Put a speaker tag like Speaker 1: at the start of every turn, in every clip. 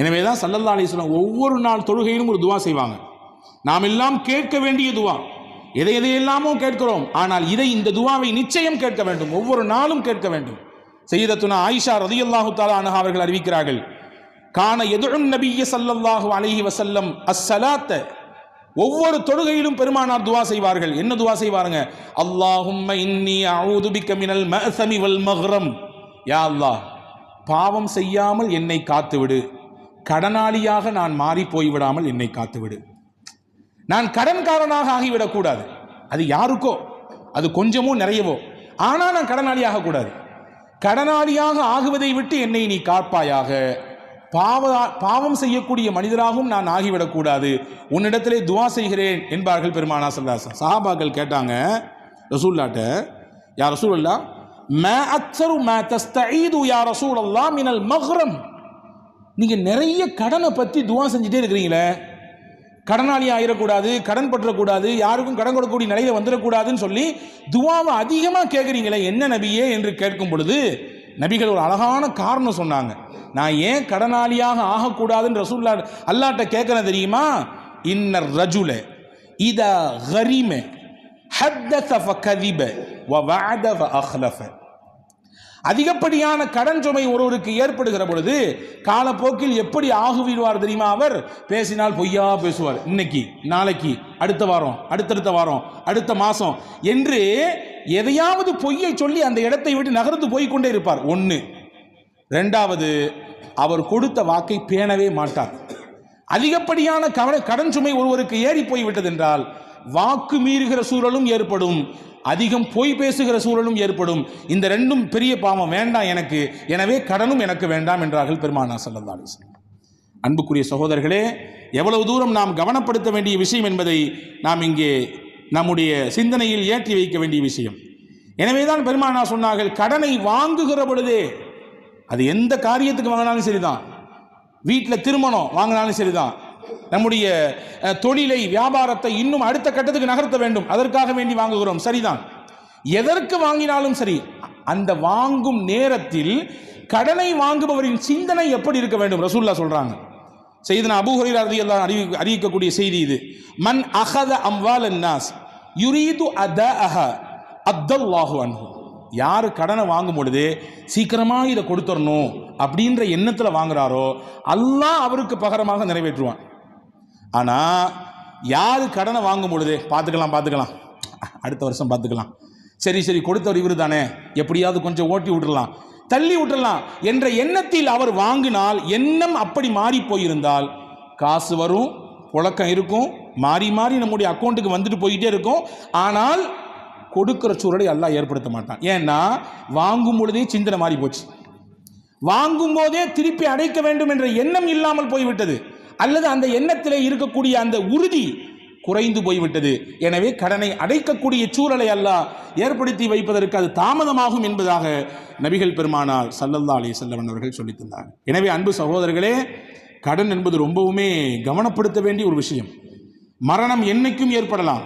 Speaker 1: எனவே தான் சல்லல்லா அலிஸ்லாம் ஒவ்வொரு நாள் தொழுகையிலும் ஒரு துவா செய்வாங்க. நாம் எல்லாம் கேட்க வேண்டிய துவா. எதை எதையெல்லாமோ கேட்கிறோம். ஆனால் இதை இந்த துவாவை நிச்சயம் கேட்க வேண்டும். ஒவ்வொரு நாளும் கேட்க வேண்டும். செய்தத்துனா ஆயிஷா ரதியல்லாஹு தாலா அனஹா அவர்கள் அறிவிக்கிறார்கள். காண எதுழும் நபிய சல்லல்லாஹு அலஹி வசல்லம் அஸ்ஸலாத்த ஒவ்வொரு தொழுகையிலும் பெருமானார் துவா செய்வார்கள். என்ன துவா செய்வாருங்க? அல்லாஹும் இன்னி அவுது பிக்க மினல் மஅசமி வல் மஹ்ரம். யா அல்லாஹ் பாவம் செய்யாமல் என்னை காத்துவிடு. கடனாளியாக நான் மாறி போய்விடாமல் என்னை காத்துவிடு. நான் கடன்காரனாக ஆகிவிடக்கூடாது. அது யாருக்கோ அது கொஞ்சமோ நிறையவோ. ஆனால் நான் கடனாளியாக கூடாது. கடனாளியாக ஆகுவதை விட்டு என்னை நீ காப்பாயாக. பாவ பாவம் செய்யக்கூடிய மனிதராகவும் நான் ஆகிவிடக்கூடாது. உன்னிடத்திலே துவா செய்கிறேன் என்பார்கள் பெருமானா சல்லாசன் சஹாபாக்கள் கேட்டாங்க ரசூல்லாட்ட யா ரசூல்லா மே அக்ஸரு மே தஸ்தஈது யா ரசூலல்லா மினல் மஹ்ரம். நீங்கள் நிறைய கடனை பற்றி துவா செஞ்சுட்டே இருக்கிறீங்களே? கடனாளி ஆயிடக்கூடாது கடன் பற்றக்கூடாது யாருக்கும் கடன் கொடுக்கக்கூடிய நிலையில வந்துடக்கூடாதுன்னு சொல்லி துவாவை அதிகமாக கேட்குறீங்களே என்ன நபியே என்று கேட்கும் பொழுது நபிகள் ஒரு அழகான காரணம் சொன்னாங்க. நான் ஏன் கடனாளியாக ஆகக்கூடாதுன்னு ரசூல்லா அல்லாட்ட கேட்கறேன் தெரியுமா? இன்னர் ரஜுல இத கரிம ஹத்தஸ ஃபகதிப வ வாத அஹ்லஃப. அதிகப்படியான கடன் சுமை ஒருவருக்கு ஏற்படுகிற பொழுது காலப்போக்கில் எப்படி ஆகுவிடுவார் தெரியுமா அவர்? பேசினால் பொய்யா பேசுவார். இன்னைக்கு நாளைக்கு அடுத்த வாரம் அடுத்தடுத்த வாரம் அடுத்த மாதம் என்று எதையாவது பொய்யை சொல்லி அந்த இடத்தை விட்டு நகர்ந்து போய்கொண்டே இருப்பார். ஒன்று ரெண்டாவது அவர் கொடுத்த வாக்கை பேணவே மாட்டார். அதிகப்படியான கவன கடன் சுமை ஒருவருக்கு ஏறி போய்விட்டது என்றால் வாக்கு மீறுகிற சூழலும் ஏற்படும். அதிகம் பொய் பேசுகிற சூழலும் ஏற்படும். இந்த ரெண்டும் பெரிய பாவம். வேண்டாம் எனக்கு. எனவே கடனும் எனக்கு வேண்டாம் என்றார்கள் பெருமானா சல்லல்லா அலிஸ்லாம் அன்புக்குரிய சகோதரர்களே எவ்வளவு தூரம் நாம் கவனப்படுத்த வேண்டிய விஷயம் என்பதை நாம் இங்கே நம்முடைய சிந்தனையில் ஏற்றி வைக்க வேண்டிய விஷயம். எனவேதான் பெருமானா சொன்னார்கள் கடனை வாங்குகிற பொழுதே அது எந்த காரியத்துக்கு வாங்கினாலும் சரிதான். வீட்டில் திருமணம் வாங்கினாலும் சரிதான். நம்முடைய தொழிலை வியாபாரத்தை இன்னும் அடுத்த கட்டத்துக்கு நகர்த்த வேண்டும். அதற்காக வேண்டி வாங்குகிறோம். சரிதான். எதற்கு வாங்கினாலும் சரி அந்த வாங்கும் நேரத்தில் கடனை வாங்குபவரின் சிந்தனை எப்படி இருக்க வேண்டும்? ரசூல்லா சொல்றாங்க. செய்தன அபு ஹுரைரா அறிவி அறிவிக்கக்கூடிய செய்தி இது. மன் அகத அம்வால் அன்னாஸ் யுரீது அதஅஹ அப்தல்லாஹு அன்ஹு. யார் கடனை வாங்கும் பொழுது சீக்கிரமா இதை கொடுத்துடணும் அப்படின்ற எண்ணத்தில் வாங்குறாரோ அல்லாஹ் அவருக்கு பகரமாக நிறைவேற்றுவான். ஆனால் யார் கடனை வாங்கும் பொழுது? பார்த்துக்கலாம் பார்த்துக்கலாம். அடுத்த வருஷம் பார்த்துக்கலாம். சரி சரி கொடுத்தவர் இவரு தானே. எப்படியாவது கொஞ்சம் ஓட்டி விட்டுடலாம் தள்ளி விட்டுடலாம் என்ற எண்ணத்தில் அவர் வாங்கினால் எண்ணம் அப்படி மாறி போயிருந்தால் காசு வரும் புழக்கம் இருக்கும் மாறி மாறி நம்முடைய அக்கௌண்ட்டுக்கு வந்துட்டு போயிட்டே இருக்கும். ஆனால் கொடுக்கிற சூழலை எல்லாம் ஏற்படுத்த மாட்டான். ஏன்னா வாங்கும் பொழுதே சிந்தனை மாறி போச்சு. வாங்கும் போதே திருப்பி அடைக்க வேண்டும் என்ற எண்ணம் இல்லாமல் போய்விட்டது. அல்லது அந்த எண்ணத்திலே இருக்கக்கூடிய அந்த உறுதி குறைந்து போய்விட்டது. எனவே கடனை அடைக்கக்கூடிய சூழலை அல்லாஹ் ஏற்படுத்தி வைப்பதற்கு அது தாமதமாகும் என்பதாக நபிகள் பெருமானார் சல்லல்லா அலி செல்லவன் அவர்கள் சொல்லித் தந்தார். எனவே அன்பு சகோதரர்களே கடன் என்பது ரொம்பவுமே கவனப்படுத்த வேண்டிய ஒரு விஷயம். மரணம் என்னைக்கும் ஏற்படலாம்.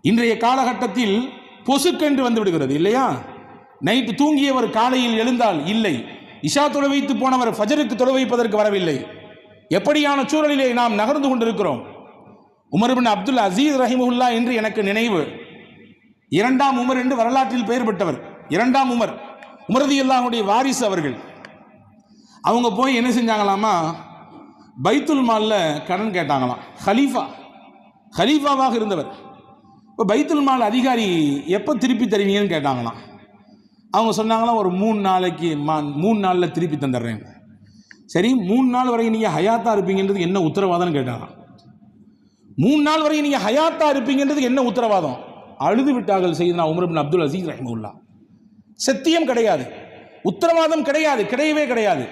Speaker 1: இன்றைய காலகட்டத்தில் பொசுக்கென்று வந்து விடுகிறது இல்லையா? நைட்டு தூங்கியவர் காலையில் எழுந்தால் இல்லை. இஷா தொலை வைத்து போனவர் ஃபஜருக்கு தொலை வைப்பதற்கு வரவில்லை. எப்படியான சூழலிலே நாம் நகர்ந்து கொண்டிருக்கிறோம்? உமர்பின் அப்துல் அசீஸ் ரஹிமுல்லா என்று எனக்கு நினைவு. இரண்டாம் உமர் என்று வரலாற்றில் பெயர் பெற்றவர். இரண்டாம் உமர் உமரதி அல்லாஹுடைய வாரிசு அவர்கள். அவங்க போய் என்ன செஞ்சாங்களாமா? பைத்துல் மாலில் கடன் கேட்டாங்களாம். ஹலீஃபா ஹலீஃபாவாக இருந்தவர். இப்போ பைத்துல் மால் அதிகாரி எப்போ திருப்பி தருவீங்கன்னு கேட்டாங்களாம். அவங்க சொன்னாங்களாம் ஒரு மூணு நாளைக்கு மா மூணு நாளில் திருப்பி தந்துடுறேன். சரி மூணு நாள் வரைக்கும் நீங்கள் ஹயாத்தா இருப்பீங்கன்றது என்ன உத்தரவாதம்னு கேட்டாராம் மூணு நாள் வரைக்கும் நீங்கள் ஹயாத்தா இருப்பீங்கன்றது என்ன உத்தரவாதம்? அழுது விட்டார்கள் செய்தனா உமர்பின் அப்துல் அசீஸ் ரஹிமுல்லா சத்தியம் கிடையாது. உத்தரவாதம் கிடையாது கிடையவே கிடையாது.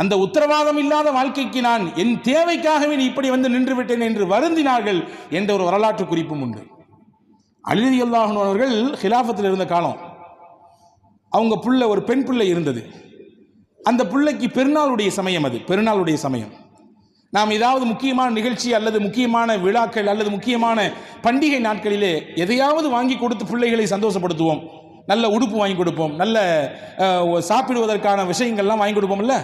Speaker 1: அந்த உத்தரவாதம் இல்லாத வாழ்க்கைக்கு நான் என் தேவைக்காகவே நீ இப்படி வந்து நின்று விட்டேன் என்று வருந்தினார்கள் என்ற ஒரு வரலாற்று குறிப்பும் உண்டு. அலிதி அல்லாஹன் அவர்கள் ஹிலாஃபத்தில் இருந்த காலம் அவங்க புள்ள ஒரு பெண் பிள்ளை இருந்தது. அந்த பிள்ளைக்கு பெருநாளுடைய சமயம் அது பெருநாளுடைய சமயம். நாம் ஏதாவது முக்கியமான நிகழ்ச்சி அல்லது முக்கியமான விழாக்கள் அல்லது முக்கியமான பண்டிகை நாட்களிலே எதையாவது வாங்கி கொடுத்து பிள்ளைகளை சந்தோஷப்படுத்துவோம். நல்ல உடுப்பு வாங்கி கொடுப்போம் நல்ல சாப்பிடுவதற்கான விஷயங்கள்லாம் வாங்கி கொடுப்போம்ல?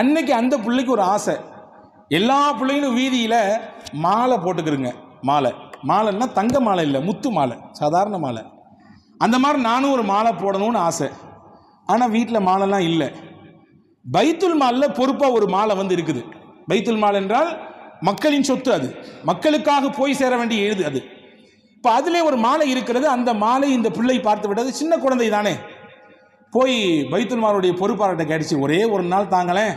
Speaker 1: அன்னைக்கு அந்த பிள்ளைக்கு ஒரு ஆசை. எல்லா பிள்ளைங்களும் வீதியில் மாலை போட்டுக்கிறங்க மாலை. மாலைன்னா தங்க மாலை இல்லை முத்து மாலை சாதாரண மாலை. அந்த மாதிரி நானும் ஒரு மாலை போடணும்னு ஆசை. ஆனால் வீட்டில் மாலைலாம் இல்லை. பைத்துல் மாலில் பொறுப்பாக ஒரு மாலை வந்து இருக்குது. பைத்துல் மால் என்றால் மக்களின் சொத்து அது. மக்களுக்காக போய் சேர வேண்டிய எழுது அது. இப்போ அதிலே ஒரு மாலை இருக்கிறது. அந்த மாலை இந்த பிள்ளை பார்த்து விட்டது. சின்ன குழந்தை தானே. போய் பைத்துல் மாலுடைய பொறுப்பாளர்கிட்ட கேட்டுச்சு. ஒரே ஒரு நாள் தாங்களேன்.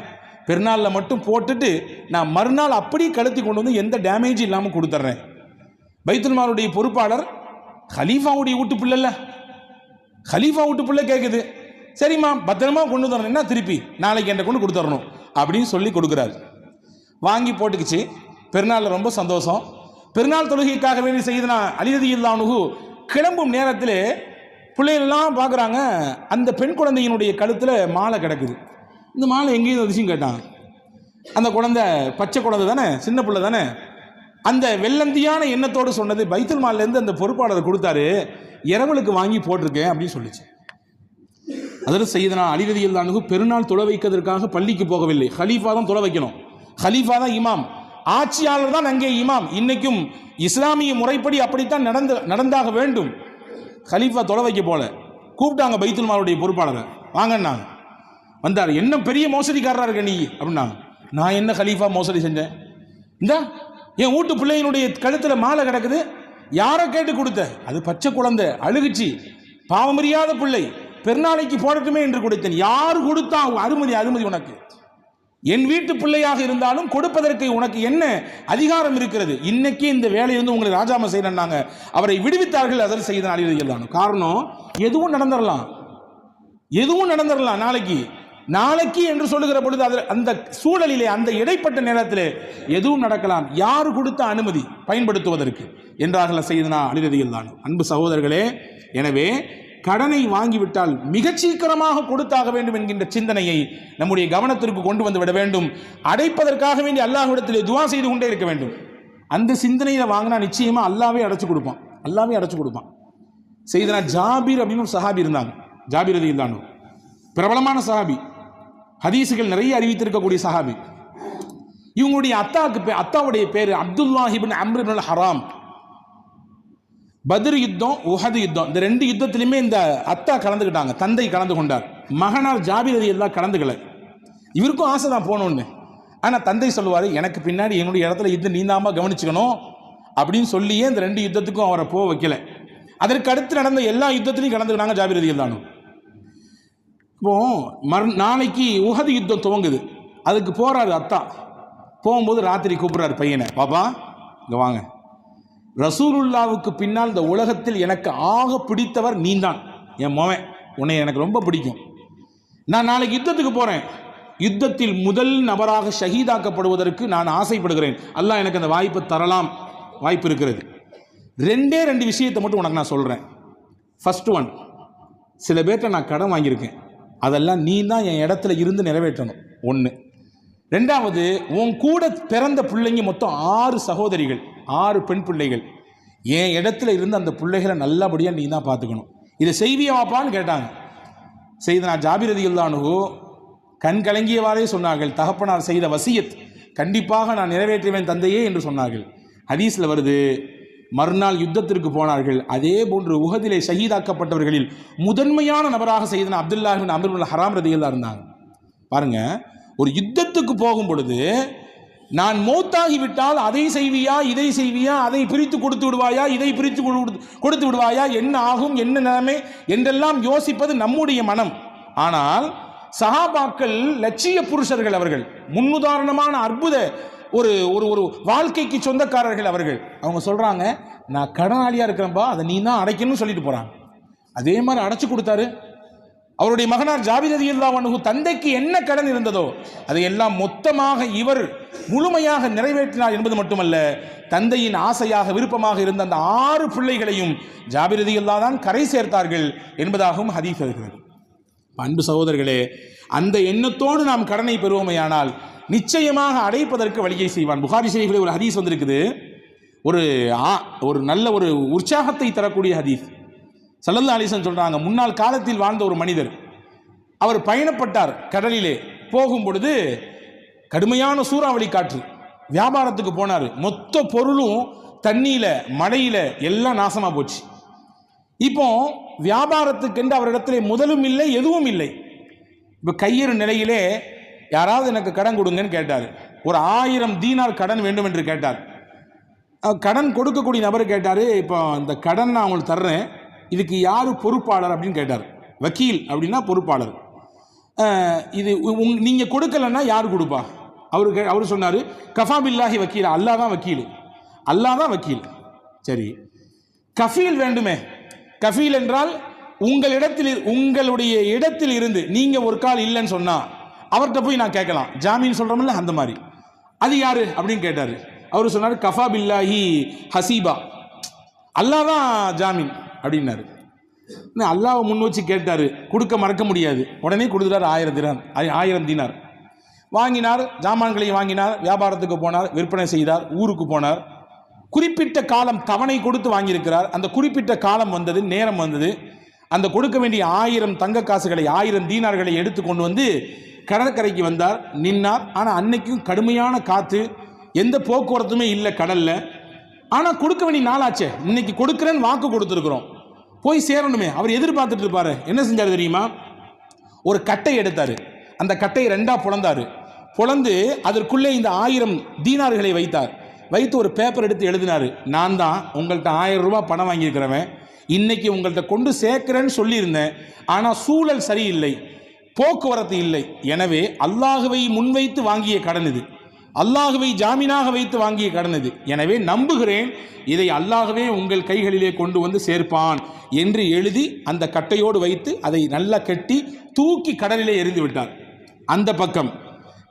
Speaker 1: பெருநாளில் மட்டும் போட்டுட்டு நான் மறுநாள் அப்படி கழுத்தி கொண்டு வந்து எந்த டேமேஜ் இல்லாமல் கொடுத்துட்றேன் பைத்துல் மாலுடைய பொறுப்பாளர் ஹலீஃபாவுடைய வீட்டு பிள்ளைல ஹலீஃபா வீட்டு பிள்ளை கேட்குது சரிம்மா பத்திரமா கொண்டு வரணும்னா திருப்பி நாளைக்கு என்கிட்ட கொண்டு கொடுத்துடணும் அப்படின்னு சொல்லி கொடுக்குறாரு. வாங்கி போட்டுக்குச்சு. பெருநாளில் ரொம்ப சந்தோஷம். பெருநாள் தொழுகைக்காக வேண்டி செய்தனா அலிரதி இல்லானுகு கிளம்பும் நேரத்தில் பிள்ளைகள்லாம் பார்க்குறாங்க அந்த பெண் குழந்தையினுடைய கழுத்தில் மாலை கிடக்குது. இந்த மாலை எங்கேயும் வந்துச்சுன்னு கேட்டான் அந்த குழந்தை பச்சை குழந்தை தானே சின்ன பிள்ளை தானே? அந்த வெள்ளந்தியான எண்ணத்தோடு சொன்னது பைத்தல் மாலிலேருந்து அந்த பொறுப்பாளர் கொடுத்தாரு இரவலுக்கு வாங்கி போட்டிருக்கேன் அப்படின்னு சொல்லிச்சு. அதில் செய்தனா அலிரதியில் தானுக்கு பெருநாள் தொலை வைக்கிறதுக்காக பள்ளிக்கு போகவில்லை. ஹலீஃபா தான் தொலை வைக்கணும். ஹலீஃபா தான் இமாம். ஆட்சியாளர் தான் அங்கே இமாம். இன்னைக்கும் இஸ்லாமிய முறைப்படி அப்படித்தான் நடந்து நடந்தாக வேண்டும். ஹலீஃபா தொலை வைக்க போல. கூப்பிட்டாங்க பைத்துல் மாலுடைய பொறுப்பாளரை. வாங்கன்னாங்க வந்தார். என்ன பெரிய மோசடிக்காரராக இருக்க நீ? அப்படின்னாங்க நான் என்ன ஹலீஃபா மோசடி செஞ்சேன்? இந்த என் வீட்டு பிள்ளையினுடைய கழுத்தில் மாலை கிடக்குது. யாரை கேட்டு கொடுத்த? அது பச்சை குழந்தை அழுகுச்சி. பாவமறியாத பிள்ளை. பெருநாளைக்கு போடட்டுமே என்று கொடுத்தேன். யார் கொடுத்தா அனுமதி அனுமதி உனக்கு? என் வீட்டு பிள்ளையாக இருந்தாலும் கொடுப்பதற்கு உனக்கு என்ன அதிகாரம் இருக்கிறது? இன்னைக்கு இந்த வேலையை வந்து உங்களை ராஜாம செய்யறாங்க அவரை விடுவித்தார்கள் அதில் செய்த அழிவுகள் காரணம் எதுவும் நடந்துடலாம் எதுவும் நடந்துடலாம் நாளைக்கு. நாளைக்கு என்று சொல்லுகிற பொழுது அதில் அந்த சூழலிலே அந்த இடைப்பட்ட நேரத்தில் எதுவும் நடக்கலாம். யார் கொடுத்த அனுமதி பயன்படுத்துவதற்கு? என்றார்கள் செய்தனா அழிவதியில் தான் அன்பு சகோதரர்களே எனவே கடனை வாங்கிவிட்டால் மிகச் சீக்கிரமாக கொடுத்தாக வேண்டும் என்கின்ற சிந்தனையை நம்முடைய கவனத்திற்கு கொண்டு வந்து விட வேண்டும். அடைப்பதற்காக வேண்டி அல்லாஹ்விடத்திலே துவா செய்து கொண்டே இருக்க வேண்டும். அந்த சிந்தனையில் வாங்கினா நிச்சயமா அல்லாவே அடைச்சு கொடுப்பான். அல்லாவே அடைச்சு கொடுப்பான். செய்தனா ஜாபீர் அப்படின்னு ஒரு சஹாபி இருந்தாங்க. ஜாபீர் ரதி இல்லானு பிரபலமான சஹாபி. ஹதீஸுகள் நிறைய அறிவித்திருக்கக்கூடிய சஹாபி. இவங்களுடைய அத்தாவுக்கு அத்தாவுடைய பேர் அப்துல்லாஹிபின் அம்ரிபின் ஹராம். பத்ர் யுத்தம் உஹது யுத்தம். இந்த ரெண்டு யுத்தத்திலுமே இந்த அத்தா கலந்துக்கிட்டாங்க தந்தை கலந்து கொண்டார். மகனார் ஜாபிர் அலி எல்லாம் கலந்துக்கல. இவருக்கும் ஆசை தான் போகணுன்னு ஆனால் தந்தை சொல்லுவார் எனக்கு பின்னாடி என்னுடைய இடத்துல யுத்தம் நீந்தாமல் கவனிச்சுக்கணும் அப்படின்னு சொல்லியே இந்த ரெண்டு யுத்தத்துக்கும் அவரை போக வைக்கல. அதற்கு அடுத்து நடந்த எல்லா யுத்தத்திலையும் கலந்துக்கிட்டாங்க ஜாபிர் ரதி தானும் இப்போ மறு நாளைக்கு உகது யுத்தம் துவங்குது. அதுக்கு போகிறாரு அத்தா. போகும்போது ராத்திரி கூப்பிட்றாரு பையனை. பாப்பா இங்கே வாங்க. ரசூலுல்லாவுக்கு பின்னால் இந்த உலகத்தில் எனக்கு ஆக பிடித்தவர் நீந்தான். என் மவன் உன்னை எனக்கு ரொம்ப பிடிக்கும். நான் நாளைக்கு யுத்தத்துக்கு போறேன். யுத்தத்தில் முதல் நபராக ஷஹீதாக்கப்படுவதற்கு நான் ஆசைப்படுகிறேன். அல்லாஹ் எனக்கு அந்த வாய்ப்பை தரலாம். வாய்ப்பு இருக்கிறது. ரெண்டே ரெண்டு விஷயத்தை மட்டும் உனக்கு நான் சொல்கிறேன் ஃபஸ்ட் ஒன் சில பேர்கிட்ட நான் கடன் வாங்கியிருக்கேன். அதெல்லாம் நீ தான் என் இடத்துல இருந்து நிறைவேற்றணும். ஒன்று ரெண்டாவது உன் கூட பிறந்த பிள்ளைங்க மொத்தம் ஆறு சகோதரிகள். ஆறு பெண் பிள்ளைகள். என் இடத்துல இருந்து அந்த பிள்ளைகளை நல்லபடியாக நீ தான் பார்த்துக்கணும். இதை செய்வியாப்பான்னு கேட்டாங்க. செய்த நான் ஜாபிரதியுல்லானுகோ கண் கலங்கியவாறே சொன்னார்கள். தகப்பனார் செய்த வசியத் கண்டிப்பாக நான் நிறைவேற்றுவேன் தந்தையே என்று சொன்னார்கள். ஹதீஸில் வருது மறுநாள் யுத்தத்திற்கு போனார்கள். அதே போன்று உகதிலே ஷஹீதாக்கப்பட்டவர்களில் முதன்மையான நபராக செய்தன அப்துல்லாஹின் அமிர்புல் ஹராம் ரதியில் இருந்தாங்க. பாருங்க ஒரு யுத்தத்துக்கு போகும் பொழுது நான் மௌத்தாகிவிட்டால் அதை செய்வியா இதை செய்வியா அதை பிரித்து கொடுத்து விடுவாயா இதை பிரித்து கொடு- கொடுத்து விடுவாயா என்ன ஆகும் என்ன நிலைமை என்றெல்லாம் யோசிப்பது நம்முடைய மனம். ஆனால் சஹாபாக்கள் லட்சிய புருஷர்கள் அவர்கள் முன்னுதாரணமான அற்புத ஒரு ஒரு ஒரு வாழ்க்கைக்கு சொந்தக்காரர்கள் அவர்கள் அவங்க சொல்கிறாங்க நான் கடனாளியாக இருக்கிறேன்ப்பா அதை நீ தான் அடைக்கணும்னு சொல்லிட்டு போகிறாங்க அதே மாதிரி அடைச்சி கொடுத்தாரு. அவருடைய மகனார் ஜாபிததி அல்லாஹ் தந்தைக்கு என்ன கடன் இருந்ததோ அதை எல்லாம் மொத்தமாக இவர் முழுமையாக நிறைவேற்றினார் என்பது மட்டுமல்ல தந்தையின் ஆசையாக விருப்பமாக இருந்த அந்த ஆறு பிள்ளைகளையும் ஜாபிரதி தான் கரை சேர்த்தார்கள் என்பதாகவும் ஹதீஸ் இருக்கிறது அன்பு சகோதரர்களே அந்த எண்ணத்தோடு நாம் கடனை பெறுவோமையானால் நிச்சயமாக அடைப்பதற்கு வழியை செய்வான். புகாரி ஷெரீஃபில் ஒரு ஹதீஸ் வந்திருக்குது. ஒரு ஆ- ஒரு நல்ல ஒரு உற்சாகத்தை தரக்கூடிய ஹதீஸ். சல்லல்லா அலிசன் சொல்றாங்க முன்னாள் காலத்தில் வாழ்ந்த ஒரு மனிதர் அவர் பயணப்பட்டார் கடலிலே. போகும் பொழுது கடுமையான சூறாவளி காற்று வியாபாரத்துக்கு போனார். மொத்த பொருளும் தண்ணியில் மழையில் எல்லாம் நாசமாக போச்சு. இப்போ வியாபாரத்துக்கென்று அவரிடத்துல முதலும் இல்லை எதுவும் இல்லை. இப்போ கையிற நிலையிலே யாராவது எனக்கு கடன் கொடுங்கன்னு கேட்டார். ஒரு ஆயிரம் தீனார் கடன் வேண்டும் என்று கேட்டார். கடன் கொடுக்கக்கூடிய நபர் கேட்டார் இப்போ இந்த கடன் நான் உங்களுக்கு தர்றேன். இதுக்கு யார் பொறுப்பாளர் அப்படின்னு கேட்டார். வக்கீல் அப்படின்னா பொறுப்பாளர். இது உங் நீங்கள் கொடுக்கலன்னா யார் கொடுப்பா? அவரு கே அவர் சொன்னார் கஃபாபில்லாஹி வக்கீல். அல்லாஹ் தான் வக்கீல். அல்லாஹ் தான் வக்கீல். சரி. கஃபீல் வேண்டுமே. கஃபீல் என்றால் உங்களிடத்தில் இரு- உங்களுடைய இடத்தில் இருந்து நீங்கள் ஒரு கால் இல்லைன்னு சொன்னால் அவர்கிட்ட போய் நான் கேட்கலாம். ஜாமீன் சொல்கிறோம்ல அந்த மாதிரி. அது யார் அப்படின்னு கேட்டார். அவர் சொன்னார் கஃபா பில்லாஹி ஹசீபா. அல்லாஹ் தான் ஜாமீன். அப்படின்னாரு. அல்லாவை முன் வச்சு கேட்டார் கொடுக்க மறக்க முடியாது. உடனே கொடுத்துட்டார் ஆயிரம் தினார் ஆயிரம் தீனார். வாங்கினார் ஜாமான்களை வாங்கினார் வியாபாரத்துக்கு போனார் விற்பனை செய்தார் ஊருக்கு போனார். குறிப்பிட்ட காலம் தவணை கொடுத்து வாங்கியிருக்கிறார். அந்த குறிப்பிட்ட காலம் வந்தது நேரம் வந்தது. அந்த கொடுக்க வேண்டிய ஆயிரம் தங்க காசுகளை ஆயிரம் தீனார்களை எடுத்து கொண்டு வந்து கடற்கரைக்கு வந்தார் நின்னார். ஆனால் அன்னைக்கும் கடுமையான காற்று எந்த போக்குவரத்துமே இல்லை கடலில். ஆனால் கொடுக்க வேண்டிய நாளாச்சே. இன்னைக்கு கொடுக்குறேன்னு வாக்கு கொடுத்துருக்குறோம். போய் சேரணுமே. அவர் எதிர்பார்த்துட்டு இருப்பாரு. என்ன செஞ்சார் தெரியுமா? ஒரு கட்டை எடுத்தார். அந்த கட்டையை ரெண்டாக புலந்தார். புலந்து அதற்குள்ளே இந்த ஆயிரம் தீனார்களை வைத்தார். வைத்து ஒரு பேப்பர் எடுத்து எழுதினார். நான் தான் உங்கள்கிட்ட ஆயிரம் ரூபாய் பணம் வாங்கியிருக்கிறவன். இன்னைக்கு உங்கள்கிட்ட கொண்டு சேர்க்கிறேன்னு சொல்லியிருந்தேன். ஆனால் சூழல் சரியில்லை. போக்குவரத்து இல்லை. எனவே அல்லாஹுவை முன்வைத்து வாங்கிய கடன் இது. அல்லாஹுவை ஜாமீனாக வைத்து வாங்கிய கடன் இது. எனவே நம்புகிறேன் இதை அல்லாகவே உங்கள் கைகளிலே கொண்டு வந்து சேர்ப்பான் என்று எழுதி அந்த கட்டையோடு வைத்து அதை நல்லா கட்டி தூக்கி கடலிலே எறிந்து விட்டார். அந்த பக்கம்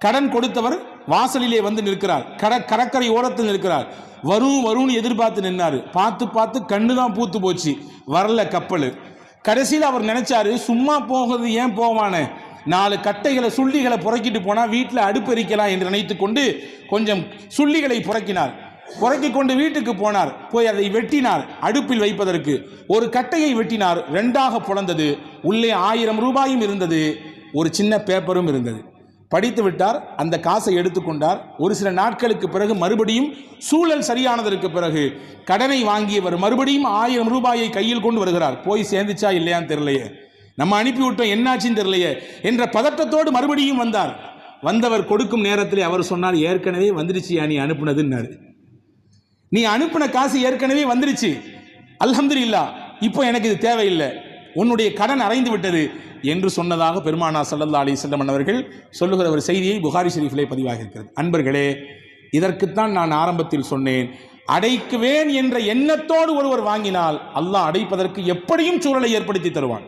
Speaker 1: கடன் கொடுத்தவர் வாசலிலே வந்து நிற்கிறார். கட கடற்கரை ஓரத்தில் நிற்கிறார். வரும் வரும்னு எதிர்பார்த்து நின்னாரு. பார்த்து பார்த்து கண்ணு தான் பூத்து போச்சு. வரல கப்பல். கடைசியில் அவர் நினைச்சாரு சும்மா போகிறது ஏன் போவானே? நாலு கட்டைகளை சுள்ளிகளை புறக்கிட்டு போனால் வீட்டில் அடுப்பு எரிக்கலாம் என்று நினைத்து கொண்டு கொஞ்சம் சுள்ளிகளை புறக்கினார். புறக்கி கொண்டு வீட்டுக்கு போனார். போய் அதை வெட்டினார் அடுப்பில் வைப்பதற்கு. ஒரு கட்டையை வெட்டினார். ரெண்டாக புலந்தது. உள்ளே ஆயிரம் ரூபாயும் இருந்தது. ஒரு சின்ன பேப்பரும் இருந்தது. படித்து விட்டார். அந்த காசை எடுத்துக்கொண்டார் ஒரு சில நாட்களுக்கு பிறகு மறுபடியும் சூழல் சரியானதற்கு பிறகு கடனை வாங்கியவர் மறுபடியும் ஆயிரம் ரூபாயை கையில் கொண்டு வருகிறார். போய் சேர்ந்துச்சா இல்லையான்னு தெரியலையே. நம்ம அனுப்பி விட்டோம் என்னாச்சுன்னு தெரியலையே என்ற பதட்டத்தோடு மறுபடியும் வந்தார். வந்தவர் கொடுக்கும் நேரத்தில் அவர் சொன்னார் ஏற்கனவே வந்துருச்சியா நீ அனுப்புனதுன்னாரு. நீ அனுப்பின காசு ஏற்கனவே வந்துருச்சு. அல்ஹம்துலில்லாஹ் இப்போ எனக்கு இது தேவையில்லை. உன்னுடைய கடன் அறைந்து விட்டது என்று சொன்னதாக பெருமானா சல்லல்லா அலி செல்லம் அவர்கள் சொல்லுகிற ஒரு செய்தியை புகாரி ஷெரீஃபிலே பதிவாக இருக்கிறது அன்பர்களே இதற்குத்தான் நான் ஆரம்பத்தில் சொன்னேன். அடைக்குவேன் என்ற எண்ணத்தோடு ஒருவர் வாங்கினால் அல்லாஹ் அடைப்பதற்கு எப்படியும் சூழலை ஏற்படுத்தி தருவான்.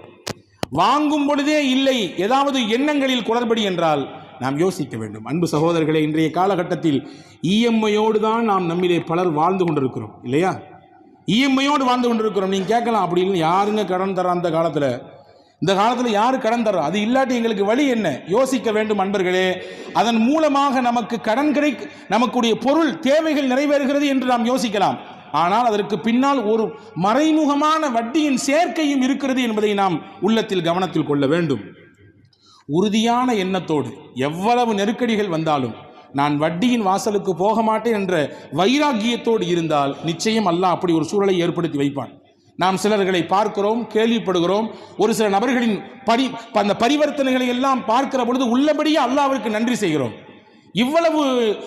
Speaker 1: வாங்கும் பொழுதே இல்லை. ஏதாவது எண்ணங்களில் குளறுபடி என்றால் நாம் யோசிக்க வேண்டும். அன்பு சகோதரர்களே இன்றைய காலகட்டத்தில் இஎம்ஐயோடு தான் நாம் நம்மிலே பலர் வாழ்ந்து கொண்டிருக்கிறோம். இல்லையா? இஎம்ஐயோடு வாழ்ந்து கொண்டிருக்கிறோம். நீங்கள் கேட்கலாம் அப்படின்னு யாருங்க கடன் தர அந்த காலத்தில்? இந்த காலத்தில் யார் கடன் தர்றோம் அது இல்லாட்டி எங்களுக்கு வழி என்ன? யோசிக்க வேண்டும் அன்பர்களே. அதன் மூலமாக நமக்கு கடன் கிடை நமக்குடைய பொருள் தேவைகள் நிறைவேறுகிறது என்று நாம் யோசிக்கலாம். ஆனால் அதற்கு பின்னால் ஒரு மறைமுகமான வட்டியின் சேர்க்கையும் இருக்கிறது என்பதை நாம் உள்ளத்தில் கவனத்தில் கொள்ள வேண்டும். உறுதியான எண்ணத்தோடு எவ்வளவு நெருக்கடிகள் வந்தாலும் நான் வட்டியின் வாசலுக்கு போக மாட்டேன் என்ற வைராக்கியத்தோடு இருந்தால் நிச்சயம் அல்லாஹ் அப்படி ஒரு சூழலை ஏற்படுத்தி வைப்பான். நாம் சிலர்களை பார்க்கிறோம் கேள்விப்படுகிறோம். ஒரு சில நபர்களின் பரி அந்த பரிவர்த்தனைகளை எல்லாம் பார்க்கிற பொழுது உள்ளபடியே அல்லாவிற்கு நன்றி செய்கிறோம். இவ்வளவு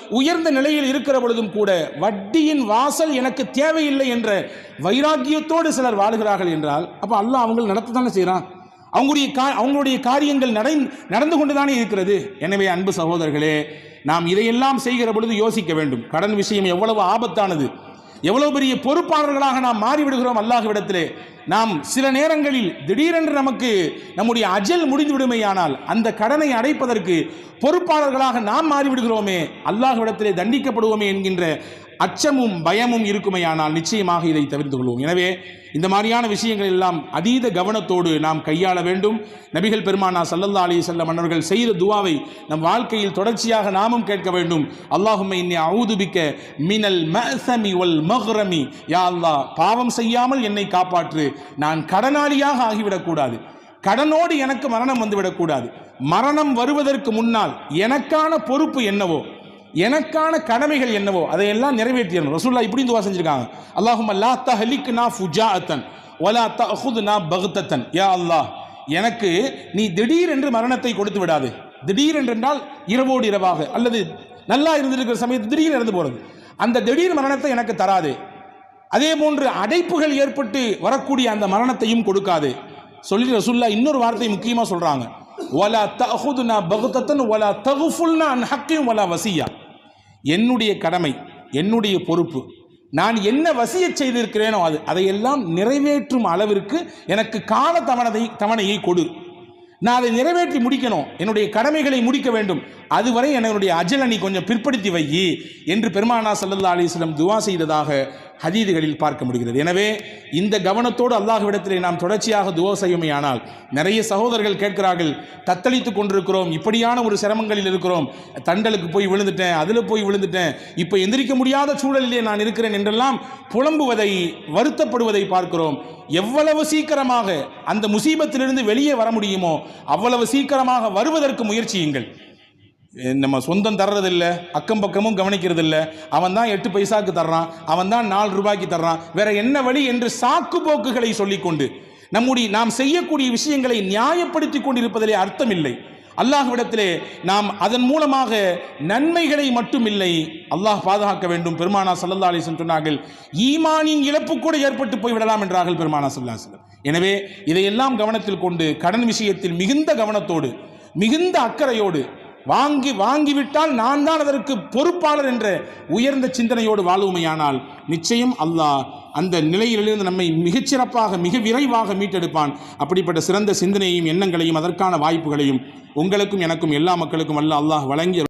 Speaker 1: உயர்ந்த நிலையில் இருக்கிற பொழுதும் கூட வட்டியின் வாசல் எனக்கு தேவையில்லை என்ற வைராக்கியத்தோடு சிலர் வாழ்கிறார்கள் என்றால் அப்போ அல்லாஹ் அவங்க நடத்த தானே செய்கிறான் அவங்களுடைய கா அவங்களுடைய காரியங்கள் நடை நடந்து கொண்டு தானே இருக்கிறது? எனவே அன்பு சகோதரர்களே நாம் இதையெல்லாம் செய்கிற பொழுது யோசிக்க வேண்டும். கடன் விஷயம் எவ்வளவு ஆபத்தானது. எவ்வளவு பெரிய பொறுப்பாளர்களாக நாம் மாறிவிடுகிறோம் அல்லாஹ்விடத்திலே. நாம் சில நேரங்களில் திடீரென்று நமக்கு நம்முடைய அஜல் முடிந்து விடுமையானால் அந்த கடனை அடைப்பதற்கு பொறுப்பாளர்களாக நாம் மாறிவிடுகிறோமே அல்லாஹ்விடத்திலே தண்டிக்கப்படுவோமே என்கின்ற அச்சமும் பயமும் இருக்குமையானால் நிச்சயமாக இதை தவிர்த்து கொள்வோம். எனவே இந்த மாதிரியான விஷயங்கள் எல்லாம் அதீத கவனத்தோடு நாம் கையாள வேண்டும். நபிகள் பெருமானா சல்லல்லா அலி செல்லம் மன்னர்கள் செய்த துவாவை நம் வாழ்க்கையில் தொடர்ச்சியாக நாமும் கேட்க வேண்டும். அல்லாஹுமை என்னை அவுதுபிக்க மினல் மசமி ஒல் மஹ்ரமி. யா அல்லா பாவம் செய்யாமல் என்னை காப்பாற்று. நான் கடனாளியாக ஆகிவிடக்கூடாது கடனோடு எனக்கு மரணம் வந்துவிடக்கூடாது மரணம் வருவதற்கு முன்னால் எனக்கான பொறுப்பு என்னவோ எனக்கான கடமைகள் என்னவோ அதையெல்லாம் நிறைவேற்றிடணும் ரசூல்லா இப்படி துவா செஞ்சிருக்காங்க. அல்லாஹும் ஃபுஜா அத்தன் ஓலா தஹுத் நா பகுத்தத்தன் யா அல்லாஹ் எனக்கு நீ திடீரென்று மரணத்தை கொடுத்து விடாது. திடீர் என்றால் இரவோடு இரவாக அல்லது நல்லா இருந்திருக்கிற சமயத்தில் திடீர் இறந்து போகிறது அந்த திடீர் மரணத்தை எனக்கு தராது. அதே போன்று அடைப்புகள் ஏற்பட்டு வரக்கூடிய அந்த மரணத்தையும் கொடுக்காது. சொல்லி ரசுல்லா இன்னொரு வார்த்தை சொல்கிறாங்க சொல்றாங்க. வலா தஹுதுனா பகுத்தத்தன் ஒலா தகுஃபுல்னா அன் ஹக்கையும் ஒலா வசியா. என்னுடைய கடமை என்னுடைய பொறுப்பு. நான் என்ன வசிய செய்திருக்கிறேனோ அது அதையெல்லாம் நிறைவேற்றும் அளவிற்கு எனக்கு கால தவணை தவணையை கொடு. நான் அதை நிறைவேற்றி முடிக்கணும் என்னுடைய கடமைகளை முடிக்க வேண்டும். அதுவரை என்னுடைய அஜலை கொஞ்சம் பிற்படுத்தி வை என்று பெருமானா சல்லல்லா அலிஸ்லம் துவா செய்ததாக ஹதீதுகளில் பார்க்க முடிகிறது. எனவே இந்த கவனத்தோடு அல்லாஹ்விடத்திலே நாம் தொடர்ச்சியாக துவோ செய்யுமையானால் நிறைய சகோதரர்கள் கேட்கிறார்கள் தத்தளித்துக் கொண்டிருக்கிறோம் இப்படியான ஒரு சிரமங்களில் இருக்கிறோம் தண்டலுக்கு போய் விழுந்துட்டேன் அதில் போய் விழுந்துட்டேன் இப்போ எந்திரிக்க முடியாத சூழலிலே நான் இருக்கிறேன் என்றெல்லாம் புலம்புவதை வருத்தப்படுவதை பார்க்கிறோம். எவ்வளவு சீக்கிரமாக அந்த முசீபத்திலிருந்து வெளியே வர முடியுமோ அவ்வளவு சீக்கிரமாக வருவதற்கு முயற்சியுங்கள். நம்ம சொந்தம் தர்றதில்ல அக்கம் பக்கமும் கவனிக்கிறதில்ல. அவன் தான் எட்டு பைசாக்கு தர்றான் அவன் தான் நாலு ரூபாய்க்கு தர்றான். வேற என்ன வழி என்று சாக்கு போக்குகளை சொல்லிக்கொண்டு நம்முடைய நாம் செய்யக்கூடிய விஷயங்களை நியாயப்படுத்தி கொண்டிருப்பதிலே அர்த்தமில்லை. அல்லாஹ்விடத்திலே நாம் அதன் மூலமாக நன்மைகளை மட்டுமில்லை அல்லாஹ் பாதுகாக்க வேண்டும். பெருமானா சல்லா அலிசன் சொன்னார்கள் ஈமானின் இழப்பு கூட ஏற்பட்டு போய்விடலாம் என்றார்கள் பெருமானா சல்லா எனவே இதையெல்லாம் கவனத்தில் கொண்டு கடன் விஷயத்தில் மிகுந்த கவனத்தோடு மிகுந்த அக்கறையோடு வாங்கி வாங்கிவிட்டால் நான் தான் அதற்கு பொறுப்பாளர் என்ற உயர்ந்த சிந்தனையோடு வாழ்வுமையானால் நிச்சயம் அல்லாஹ் அந்த நிலையிலிருந்து நம்மை மிகச்சிறப்பாக மிக விரைவாக மீட்டெடுப்பான். அப்படிப்பட்ட சிறந்த சிந்தனையையும் எண்ணங்களையும் அதற்கான வாய்ப்புகளையும் உங்களுக்கும் எனக்கும் எல்லா மக்களுக்கும் அல்ல அல்லாஹ் வழங்கி